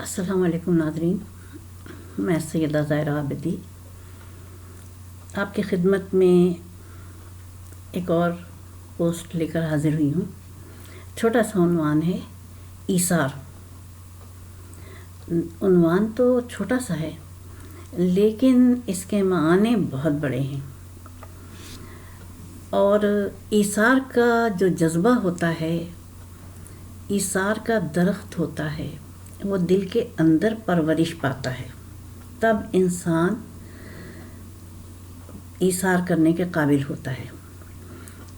अस्सलाम वालेकुम नाजरीन मैं सैदा ज़ायरा आबिदी। आपकी खिदमत में एक और पोस्ट लेकर हाजिर हुई हूँ। छोटा सा उनवान है, ईसार। उनवान तो छोटा सा है, लेकिन इसके माने बहुत बड़े हैं। और ईसार का जो जज्बा होता है, ईसार का दरख्त होता है वो दिल के अंदर परवरिश पाता है। तब इंसान ईसार करने के काबिल होता है।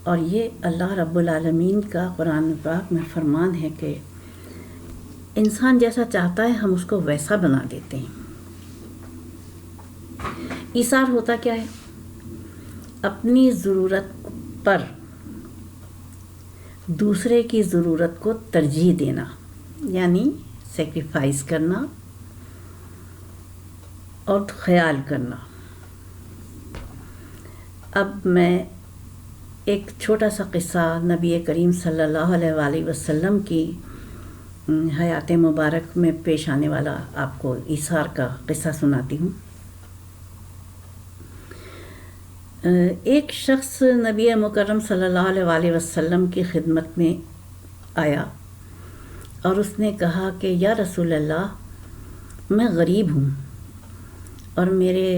और ये अल्लाह रब्बुल आलमीन का कुरान पाक में फरमान है कि इंसान जैसा चाहता है, हम उसको वैसा बना देते हैं। ईसार होता क्या है? अपनी ज़रूरत पर दूसरे की ज़रूरत को तरजीह देना, यानी सेक्रीफाइस करना और ख्याल करना। अब मैं एक छोटा सा किस्सा नबी करीम सल्लल्लाहु अलैहि वसल्लम की हयात मुबारक में पेश आने वाला आपको ईसार का किस्सा सुनाती हूँ। एक शख्स नबी मुकरम सल्लल्लाहु अलैहि वसल्लम की खिदमत में आया। और उसने कहा कि, या रसूल अल्लाह मैं गरीब हूँ और मेरे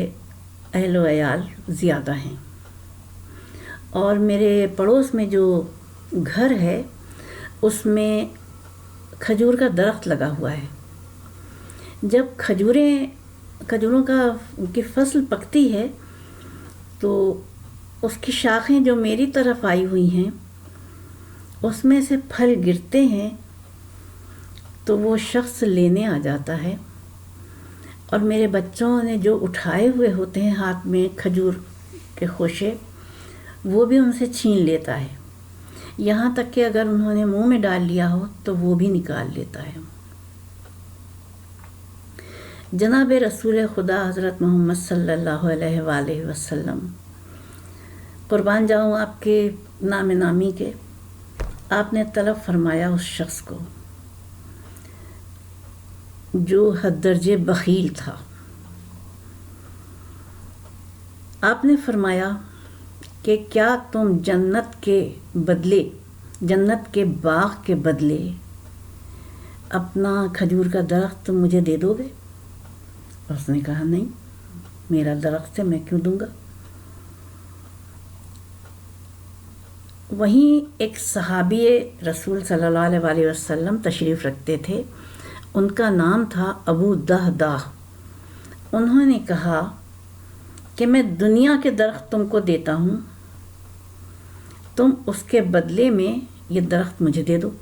अहल वयाल ज़्यादा हैं और मेरे पड़ोस में जो घर है, उसमें खजूर का दरख्त लगा हुआ है। जब खजूरें, खजूरों का, की फ़सल पकती है तो उसकी शाखें जो मेरी तरफ़ आई हुई हैं, उसमें से फल गिरते हैं तो वो शख्स लेने आ जाता है। और मेरे बच्चों ने जो उठाए हुए होते हैं हाथ में खजूर के खोशे, वो भी उनसे छीन लेता है। यहाँ तक कि अगर उन्होंने मुँह में डाल लिया हो तो वो भी निकाल लेता है। जनाब रसूल खुदा हज़रत मोहम्मद सल्लल्लाहु अलैहि वसल्लम, कुर्बान जाऊँ आपके नाम नामी के। आपने तलब फरमाया उस शख्स को। जो हद दर्जे बखील था। आपने फरमाया कि क्या तुम जन्नत के बदले, जन्नत के बाग के बदले अपना खजूर का दरख्त मुझे दे दोगे? उसने कहा, नहीं, मेरा दरख्त है मैं क्यों दूँगा? वहीं एक सहाबी रसूल सल्लल्लाहु अलैहि वसल्लम तशरीफ़ रखते थे। उनका नाम था अबू दह दाह उन्होंने कहा कि मैं दुनिया के दरख्त तुमको देता हूँ। तुम उसके बदले में ये दरख्त मुझे दे दो।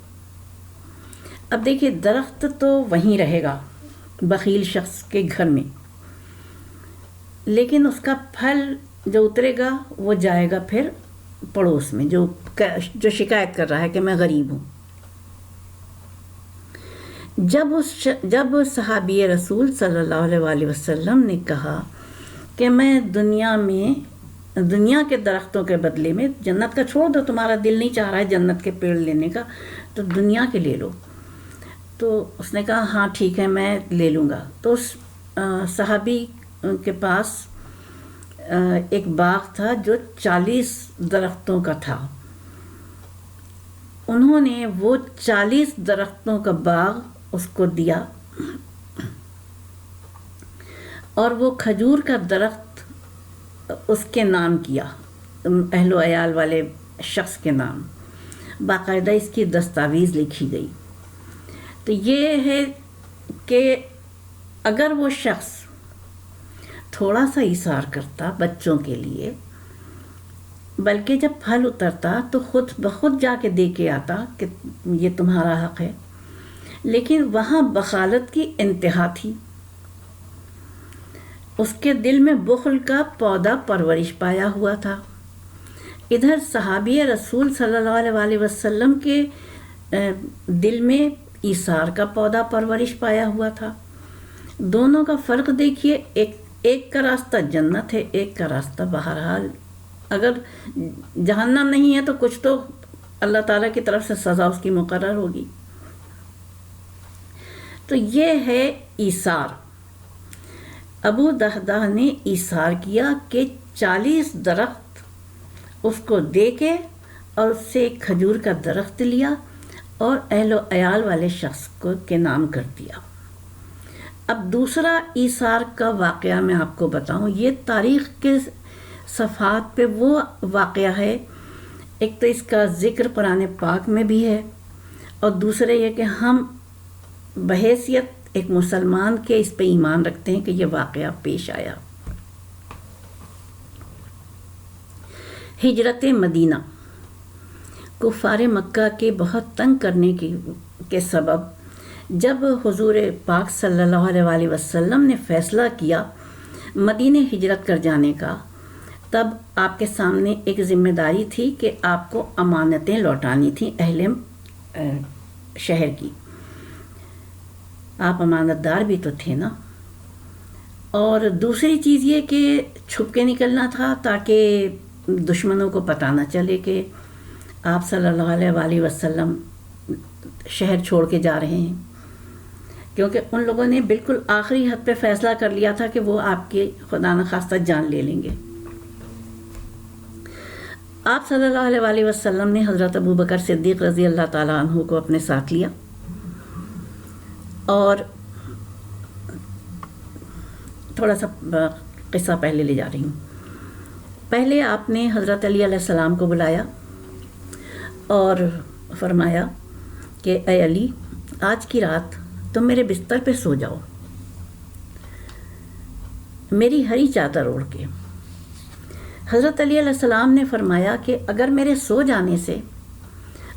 अब देखिए, दरख्त तो वहीं रहेगा, बखील शख्स के घर में। लेकिन उसका फल जो उतरेगा, वो जाएगा फिर पड़ोस में, जो जो शिकायत कर रहा है कि मैं गरीब हूँ। जब उस जब सहाबी रसूल सल्लल्लाहु अलैहि वसल्लम ने कहा कि मैं दुनिया में, दुनिया के दरख्तों के बदले में जन्नत का छोड़ दो, तुम्हारा दिल नहीं चाह रहा है जन्नत के पेड़ लेने का तो दुनिया के ले लो। तो उसने कहा हाँ ठीक है, मैं ले लूँगा। तो उस सहाबी के पास एक बाग था जो चालीस दरख्तों का था। उन्होंने वो चालीस दरख्तों का बाग उसको दिया। और वो खजूर का दरख्त उसके नाम किया। अहलो अयाल वाले शख्स के नाम। बाकायदा इसकी दस्तावेज़ लिखी गई। तो ये है कि अगर वो शख्स थोड़ा सा इशार करता बच्चों के लिए, बल्कि जब फल उतरता तो खुद ब खुद जाके दे के आता कि ये तुम्हारा हक है। लेकिन वहाँ बखालत की इंतहा थी। उसके दिल में बुखल का पौधा परवरिश पाया हुआ था। इधर सहाबी रसूल सल्लल्लाहु अलैहि वसल्लम के दिल में ईसार का पौधा परवरिश पाया हुआ था। दोनों का फ़र्क देखिए, एक एक का रास्ता जन्नत है, एक का रास्ता बहरहाल। अगर जहन्नम नहीं है तो कुछ तो अल्लाह ताला की तरफ़ से सज़ा उसकी मुकर होगी। तो ये है ईसार। अबू दहदा ने ईसार किया कि चालीस दरख्त उसको दे के और उससे एक खजूर का दरख्त लिया और अहलो अयाल वाले शख्स को के नाम कर दिया। अब दूसरा ईसार का वाक़ मैं आपको बताऊँ, ये तारीख़ के सफ़ात पे वो वाक़ है। एक तो इसका ज़िक्र पुराने पाक में भी है और दूसरे ये कि हम बहसीत एक मुसलमान के इस पे ईमान रखते हैं कि यह वाक़ पेश आया। हिजरत मदीना, कुफ़ार मक्का के बहुत तंग करने की, के सबब, जब हुजूर पाक अलैहि वसल्लम ने फ़ैसला किया मदीने हिजरत कर जाने का, तब आपके सामने एक ज़िम्मेदारी थी कि आपको अमानतें लौटानी थी अहले शहर की। आप अमानतदार भी तो थे ना। और दूसरी चीज़ ये कि छुप के निकलना था ताकि दुश्मनों को पता ना चले कि आप सल्लल्लाहु अलैहि वसल्लम शहर छोड़ के जा रहे हैं। क्योंकि उन लोगों ने बिल्कुल आखिरी हद पे फैसला कर लिया था कि वो आपके खुदा न खास्ता जान ले लेंगे। आप सल्लल्लाहु अलैहि वसल्लम ने हज़रत अबू बकर सिद्दीक़ रज़ी अल्लाह ताला को अपने साथ लिया। और थोड़ा सा किस्सा पहले ले जा रही हूँ। पहले आपने हज़रत अली सलाम को बुलाया और फरमाया कि अली, आज की रात तुम मेरे बिस्तर पे सो जाओ। मेरी हरी चादर ओढ़ के। हज़रत अली सलाम ने फरमाया कि, अगर मेरे सो जाने से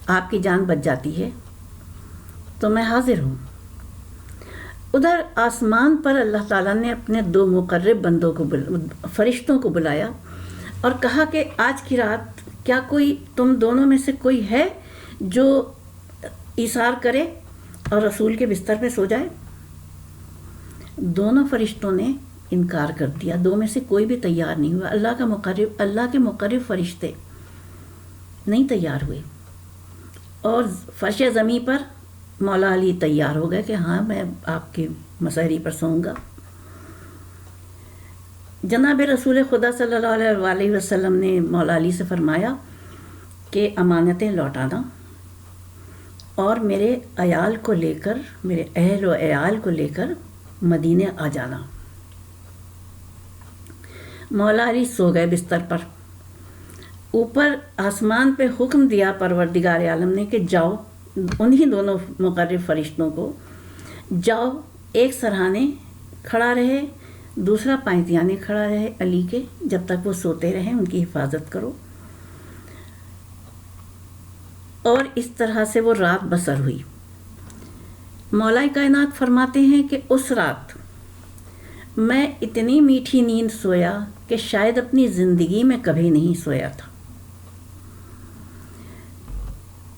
आपकी जान बच जाती है तो मैं हाजिर हूँ। उधर आसमान पर अल्लाह ताला ने अपने दो मुकर्रब बंदों को फरिश्तों को बुलाया और कहा कि आज की रात क्या कोई, तुम दोनों में से कोई है जो इशार करे और रसूल के बिस्तर पे सो जाए? दोनों फरिश्तों ने इनकार कर दिया। दो में से कोई भी तैयार नहीं हुआ। अल्लाह का मुकरब अल्लाह के मुकरब फरिश्ते नहीं तैयार हुए। और फर्श ज़मी पर मौला अली तैयार हो गए कि हाँ मैं आपके मसहरी पर सोऊँगा। जनाब रसूल खुदा सल्लल्लाहु अलैहि वसल्लम ने मौला अली से फरमाया कि अमानतें लौटाना और मेरे अयाल को लेकर, मेरे अहल व अयाल को लेकर मदीने आ जाना। मौला अली सो गए बिस्तर पर। ऊपर आसमान पे हुक्म दिया परवरदिगार आलम ने कि जाओ। उन्हीं दोनों मुकर्र फरिश्तों को, जाओ, एक सराहने खड़ा रहे, दूसरा पायतियाने खड़ा रहे अली के, जब तक वो सोते रहे, उनकी हिफाजत करो। और इस तरह से वो रात बसर हुई। मौलाई कायनात फरमाते हैं कि उस रात मैं इतनी मीठी नींद सोया कि शायद अपनी ज़िंदगी में कभी नहीं सोया था।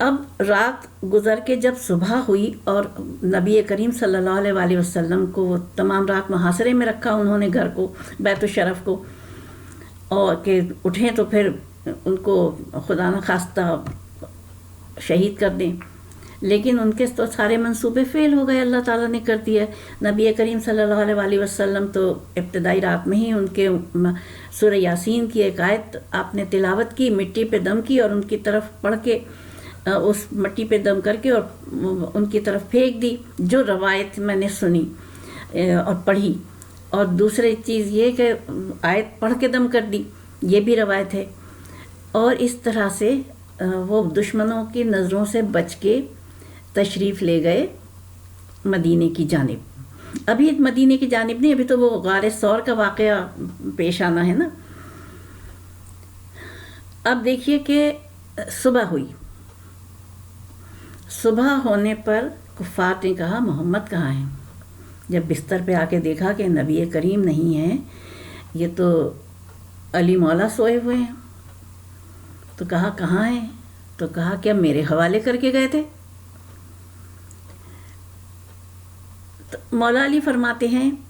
अब रात गुज़र के जब सुबह हुई और नबी करीम सल्लल्लाहु अलैहि वसल्लम को तमाम रात मुहासरे में रखा उन्होंने घर को बैतुलशरफ़ को, और के उठें तो फिर उनको खुदा न खास्ता शहीद कर दें। लेकिन उनके तो सारे मंसूबे फ़ेल हो गए, अल्लाह ताला ने कर दिया। नबी करीम सल्लल्लाहु अलैहि वसल्लम तो इब्तदाई रात में ही उनके सुर यासीन की एक आयत आपने तिलावत की, मिट्टी पे दम की और उनकी तरफ़ पढ़ के उस मिट्टी पे दम करके और उनकी तरफ़ फेंक दी, जो रवायत मैंने सुनी और पढ़ी। और दूसरी चीज़ ये कि आयत पढ़ के दम कर दी, ये भी रवायत है। और इस तरह से वो दुश्मनों की नज़रों से बच के तशरीफ़ ले गए मदीने की जानब। अभी मदीने की जानब नहीं, अभी तो वो गार सौर का वाक़ पेश आना है ना। अब देखिए कि सुबह हुई। सुबह होने पर कुफ़ार ने कहा, मोहम्मद कहाँ हैं? जब बिस्तर पे आके देखा कि नबी करीम नहीं है, ये तो अली मौला सोए हुए हैं। तो कहा, कहाँ हैं? तो कहा क्या मेरे हवाले करके गए थे। तो मौला अली फरमाते हैं